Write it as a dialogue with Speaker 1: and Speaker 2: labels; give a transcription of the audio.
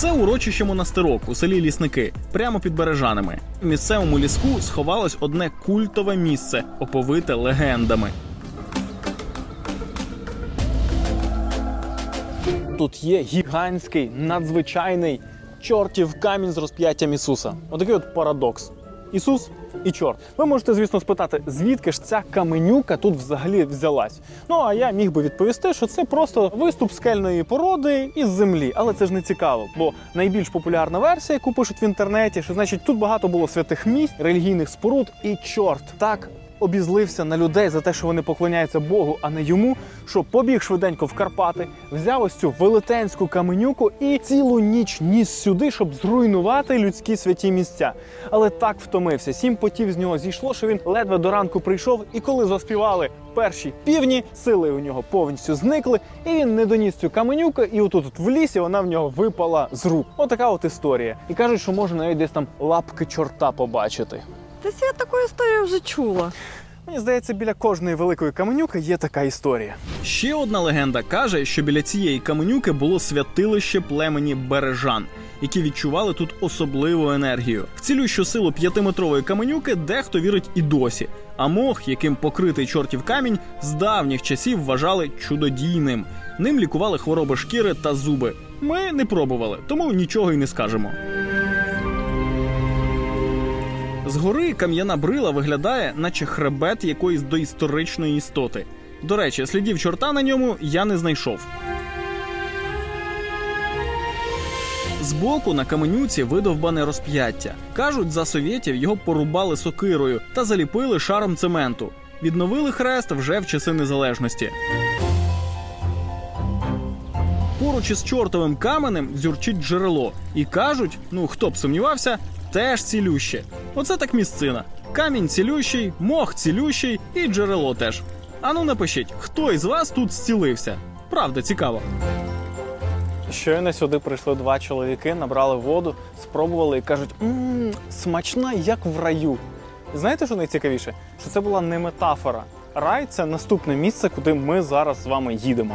Speaker 1: Це урочище монастирок у селі Лісники, прямо під бережанами. В місцевому ліску сховалось одне культове місце, оповите легендами. Тут є гігантський, надзвичайний чортів камінь з розп'яттям Ісуса. Отакий от парадокс. Ісус і чорт. Ви можете, звісно, спитати, звідки ж ця каменюка тут взагалі взялась. Ну а я міг би відповісти, що це просто виступ скельної породи із землі. Але це ж не цікаво, бо найбільш популярна версія, яку пишуть в інтернеті, що значить тут багато було святих місць, релігійних споруд, і чорт так обізлився на людей за те, що вони поклоняються Богу, а не йому, що побіг швиденько в Карпати, взяв ось цю велетенську каменюку і цілу ніч ніс сюди, щоб зруйнувати людські святі місця. Але так втомився, сім потів з нього зійшло, що він ледве до ранку прийшов, і коли заспівали перші півні, сили у нього повністю зникли, і він не доніс цю каменюку, і отут от в лісі вона в нього випала з рук. Отака от історія. І кажуть, що можна навіть десь там лапки чорта побачити.
Speaker 2: Десь я таку історію вже чула.
Speaker 1: Мені здається, біля кожної великої каменюки є така історія. Ще одна легенда каже, що біля цієї каменюки було святилище племені бережан, які відчували тут особливу енергію. В цілющу силу п'ятиметрової каменюки дехто вірить і досі. А мох, яким покритий чортів камінь, з давніх часів вважали чудодійним. Ним лікували хвороби шкіри та зуби. Ми не пробували, тому нічого й не скажемо. Згори кам'яна брила виглядає, наче хребет якоїсь доісторичної істоти. До речі, слідів чорта на ньому я не знайшов. Збоку на каменюці видовбане розп'яття. Кажуть, за совєтів його порубали сокирою та заліпили шаром цементу. Відновили хрест вже в часи незалежності. Поруч із чортовим каменем дзюрчить джерело. І кажуть, ну хто б сумнівався, теж цілюще. Оце так місцина. Камінь цілющий, мох цілющий і джерело теж. Ану напишіть, хто із вас тут зцілився? Правда, цікаво. Щойно сюди прийшли два чоловіки, набрали воду, спробували і кажуть: мм, смачна, як в раю. Знаєте, що найцікавіше? Що це була не метафора. Рай це наступне місце, куди ми зараз з вами їдемо.